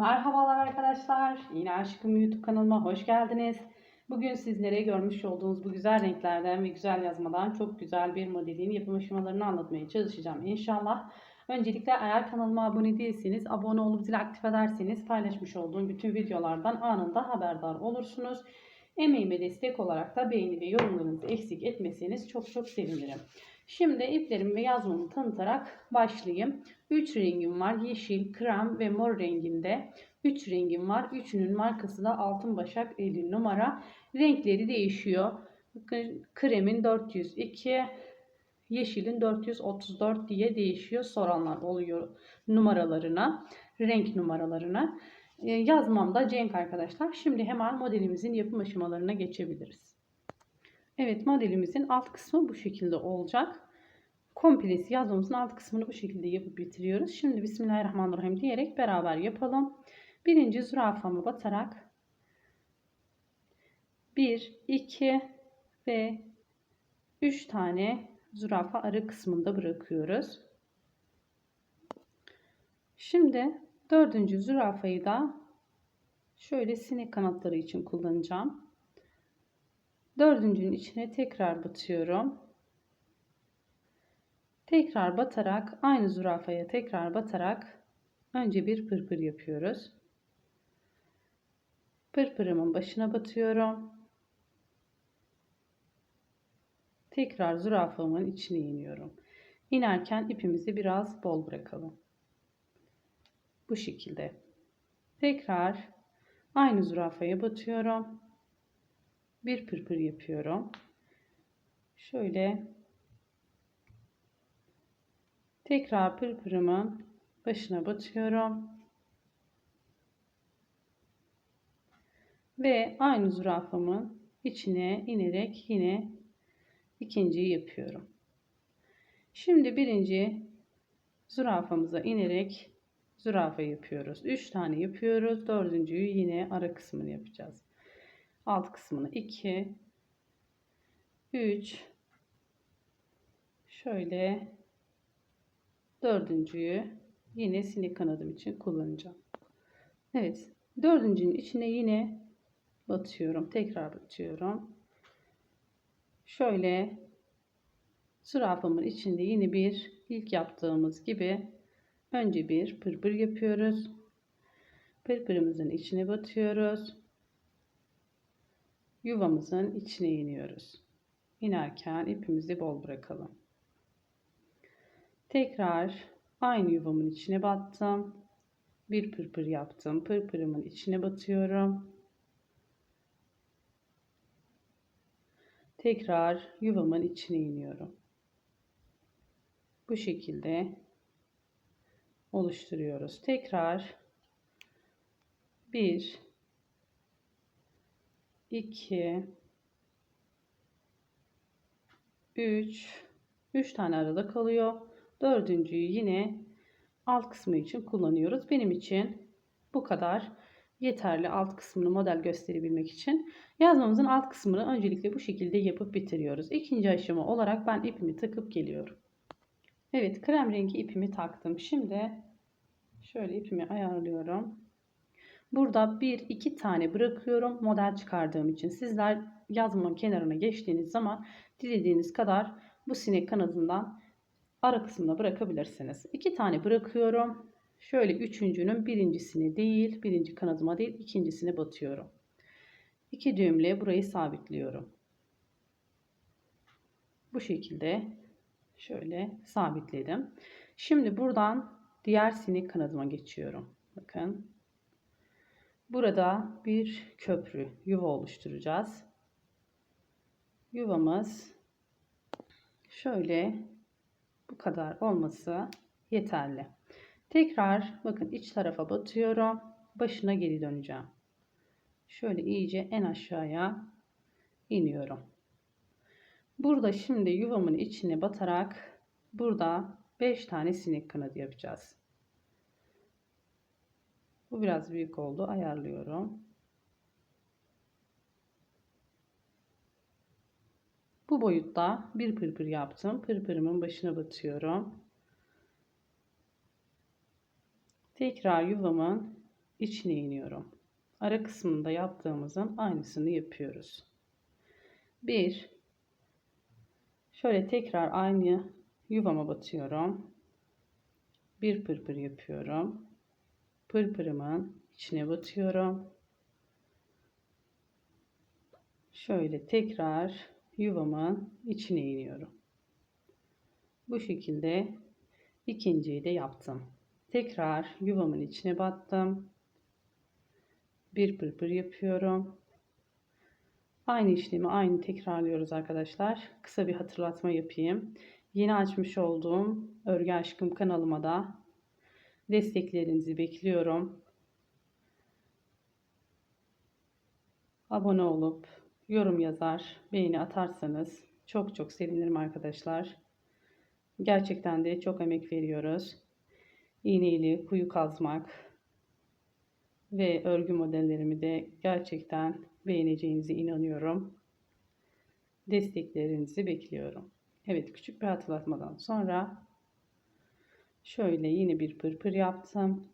Merhabalar arkadaşlar. Yine Aşkım YouTube kanalıma hoş geldiniz. Bugün sizlere görmüş olduğunuz bu güzel renklerden ve güzel yazmadan çok güzel bir modelin yapım aşamalarını anlatmaya çalışacağım inşallah. Öncelikle eğer kanalıma abone değilseniz abone olup zil aktif ederseniz paylaşmış olduğum bütün videolardan anında haberdar olursunuz. Emeğime destek olarak da beğeni ve yorumlarınızı eksik etmeseniz çok çok sevinirim. Şimdi iplerimi ve yazmamı tanıtarak başlayayım. 3 rengim var. Yeşil, krem ve mor renginde. 3 rengim var. Üçünün markası da Altın Başak 50 numara. Renkleri değişiyor. Kremin 402, yeşilin 434 diye değişiyor. Soranlar oluyor numaralarına, renk numaralarına. Ee, Yazmamda Cenk arkadaşlar. Şimdi hemen modelimizin yapım aşamalarına geçebiliriz. Evet modelimizin alt kısmı bu şekilde olacak. Komplesi yazmamızın alt kısmını bu şekilde yapıp bitiriyoruz. Şimdi Bismillahirrahmanirrahim diyerek beraber yapalım. Birinci zürafamı batarak 1, 2 ve 3 tane zürafa arı kısmında bırakıyoruz. Şimdi dördüncü zürafayı da şöyle sinek kanatları için kullanacağım. Dördüncünün içine tekrar batıyorum. Tekrar batarak aynı zürafaya tekrar batarak önce bir pırpır yapıyoruz. Pırpırımın başına batıyorum. Tekrar zürafamın içine iniyorum. İnerken ipimizi biraz bol bırakalım. Bu şekilde. Tekrar aynı zürafaya batıyorum. Bir pırpır yapıyorum. Şöyle tekrar pırpırımın başına batıyorum. Ve aynı zürafamın içine inerek yine ikinciyi yapıyorum. Şimdi birinci zürafamıza inerek zürafa yapıyoruz. 3 tane yapıyoruz. Dördüncüyü yine ara kısmını yapacağız. Alt kısmını 2 3 şöyle dördüncüyü yine sinek kanadım için kullanacağım. Evet dördüncünün içine yine batıyorum. Tekrar batıyorum. Şöyle zürafamın içinde yine bir ilk yaptığımız gibi önce bir pırpır yapıyoruz. Pırpırımızın içine batıyoruz. Yuvamızın içine iniyoruz. İnerken ipimizi bol bırakalım. Tekrar aynı yuvamın içine battım. Bir pırpır yaptım. Pırpırımın içine batıyorum. Tekrar yuvamın içine iniyorum. Bu şekilde oluşturuyoruz. Tekrar 1 2 3 3 tane arada kalıyor. Dördüncüyü yine alt kısmı için kullanıyoruz. Benim için bu kadar yeterli alt kısmını model gösterebilmek için. Yazmamızın alt kısmını öncelikle bu şekilde yapıp bitiriyoruz. İkinci aşama olarak ben ipimi takıp geliyorum. Evet krem rengi ipimi taktım. Şimdi şöyle ipimi ayarlıyorum. Burada bir iki tane bırakıyorum model çıkardığım için. Sizler yazmamın kenarına geçtiğiniz zaman dilediğiniz kadar bu sinek kanadından ara kısmına bırakabilirsiniz. İki tane bırakıyorum. Şöyle üçüncünün birincisini değil, birinci kanadıma değil, ikincisine batıyorum. İki düğümle burayı sabitliyorum. Bu şekilde şöyle sabitledim. Şimdi buradan diğer sinek kanadıma geçiyorum. Bakın. Burada bir köprü, yuva oluşturacağız. Yuvamız şöyle bu kadar olması yeterli. Tekrar bakın iç tarafa batıyorum. Başına geri döneceğim. Şöyle iyice en aşağıya iniyorum. Burada şimdi yuvamın içine batarak burada 5 tane sinek kanadı yapacağız. Bu biraz büyük oldu. Ayarlıyorum. Bu boyutta bir pırpır yaptım. Pırpırımın başına batıyorum. Tekrar yuvamın içine iniyorum. Ara kısmında yaptığımızın aynısını yapıyoruz. 1 Şöyle tekrar aynı yuvama batıyorum. Bir pırpır yapıyorum. Pırpırımın içine batıyorum. Şöyle tekrar yuvamın içine iniyorum. Bu şekilde ikinciyi de yaptım. Tekrar yuvamın içine battım. Bir pırpır yapıyorum. Aynı işlemi aynı tekrarlıyoruz arkadaşlar. Kısa bir hatırlatma yapayım. Yeni açmış olduğum Örgü Aşkım kanalıma da desteklerinizi bekliyorum. Abone olup yorum yazar, beğeni atarsanız çok çok sevinirim arkadaşlar. Gerçekten de çok emek veriyoruz. İğneyle kuyu kazmak ve örgü modellerimi de gerçekten beğeneceğinize inanıyorum. Desteklerinizi bekliyorum. Evet küçük bir hatırlatmadan sonra şöyle yine bir pırpır yaptım.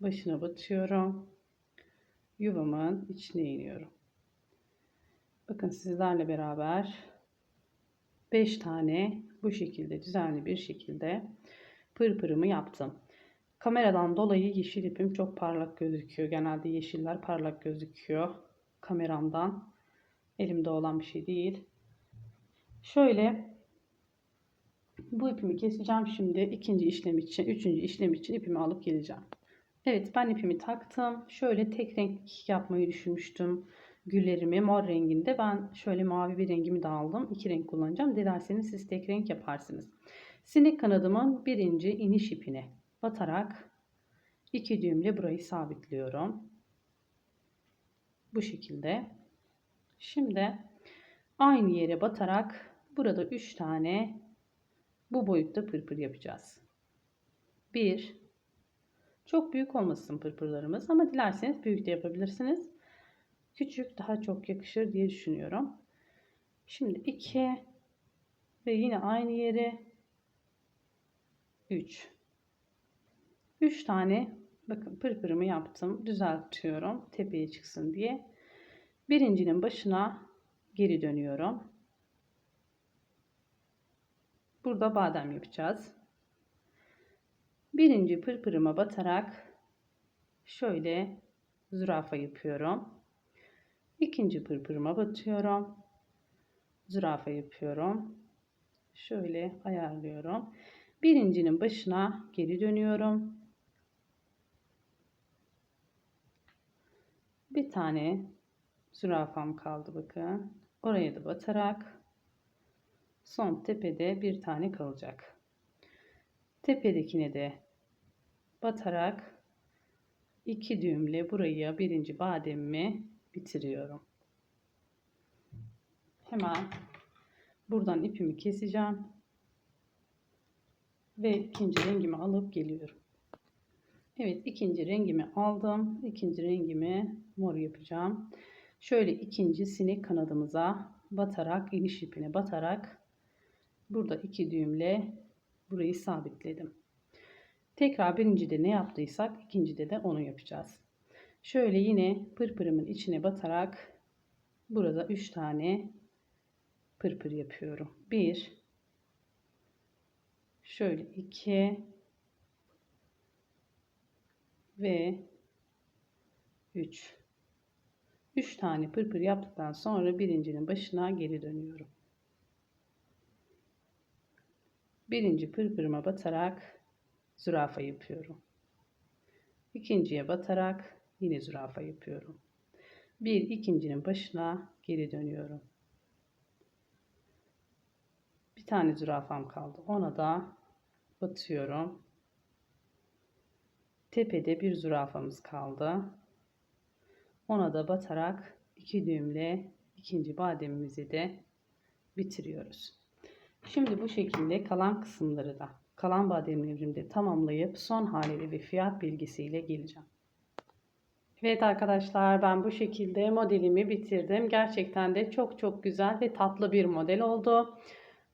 Başına batıyorum. Yuvamın içine iniyorum. Bakın sizlerle beraber 5 tane bu şekilde düzenli bir şekilde pırpırımı yaptım. Kameradan dolayı yeşil ipim çok parlak gözüküyor. Genelde yeşiller parlak gözüküyor kameramdan. Elimde olan bir şey değil. Şöyle bu ipimi keseceğim şimdi. ikinci işlem için, üçüncü işlem için ipimi alıp geleceğim. Evet ben ipimi taktım. Şöyle tek renk yapmayı düşünmüştüm. Güllerimi mor renginde. Ben şöyle mavi bir rengimi de aldım. İki renk kullanacağım. Dilerseniz siz tek renk yaparsınız. Sinek kanadımın birinci iniş ipine batarak iki düğümle burayı sabitliyorum. Bu şekilde. Şimdi aynı yere batarak burada 3 tane bu boyutta pırpır yapacağız. 1 Çok büyük olmasın pırpırlarımız ama dilerseniz büyük de yapabilirsiniz. Küçük daha çok yakışır diye düşünüyorum. Şimdi 2 ve yine aynı yere 3 3 tane bakın pırpırımı yaptım. Düzeltiyorum tepeye çıksın diye. Birincinin başına geri dönüyorum. Burada badem yapacağız. Birinci pırpırıma batarak şöyle zürafa yapıyorum. İkinci pırpırıma batıyorum. Zürafa yapıyorum. Şöyle ayarlıyorum. Birincinin başına geri dönüyorum. Bir tane zürafam kaldı bakın. Oraya da batarak son tepede bir tane kalacak. Tepedekine de batarak iki düğümle burayı birinci bademimi bitiriyorum. Hemen buradan ipimi keseceğim ve ikinci rengimi alıp geliyorum. Evet ikinci rengimi aldım. İkinci rengimi mor yapacağım. Şöyle ikinci sinek kanadımıza batarak iniş ipine batarak burada iki düğümle burayı sabitledim. Tekrar birincide ne yaptıysak ikincide de onu yapacağız. Şöyle yine pırpırımın içine batarak burada 3 tane pırpır yapıyorum. 1 şöyle 2 ve 3 3 tane pırpır yaptıktan sonra birincinin başına geri dönüyorum. Birinci pırpırıma batarak zürafa yapıyorum. İkinciye batarak yine zürafa yapıyorum. Bir ikincinin başına geri dönüyorum. Bir tane zürafam kaldı. Ona da batıyorum. Tepede bir zürafamız kaldı. Ona da batarak iki düğümle ikinci bademimizi de bitiriyoruz. Şimdi bu şekilde kalan kısımları da kalan bademlerimi de tamamlayıp son haliyle ve fiyat bilgisiyle geleceğim. Evet arkadaşlar ben bu şekilde modelimi bitirdim. Gerçekten de çok çok güzel ve tatlı bir model oldu.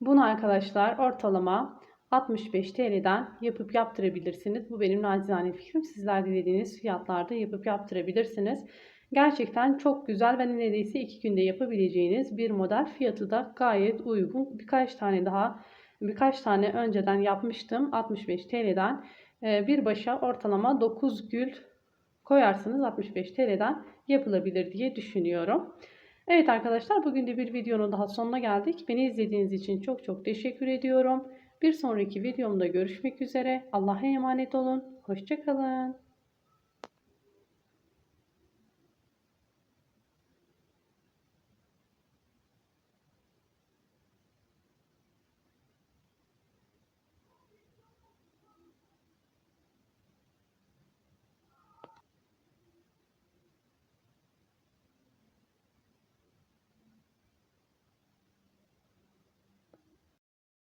Bunu arkadaşlar ortalama 65 TL'den yapıp yaptırabilirsiniz. Bu benim nacizane fikrim. Sizler dilediğiniz fiyatlarda yapıp yaptırabilirsiniz. Gerçekten çok güzel ve neredeyse 2 günde yapabileceğiniz bir model. Fiyatı da gayet uygun. Birkaç tane daha birkaç tane önceden yapmıştım. 65 TL'den e, bir başa ortalama 9 gül koyarsınız 65 TL'den yapılabilir diye düşünüyorum. Evet arkadaşlar bugün de bir videonun daha sonuna geldik. Beni izlediğiniz için çok çok teşekkür ediyorum. Bir sonraki videomda görüşmek üzere. Allah'a emanet olun. Hoşçakalın.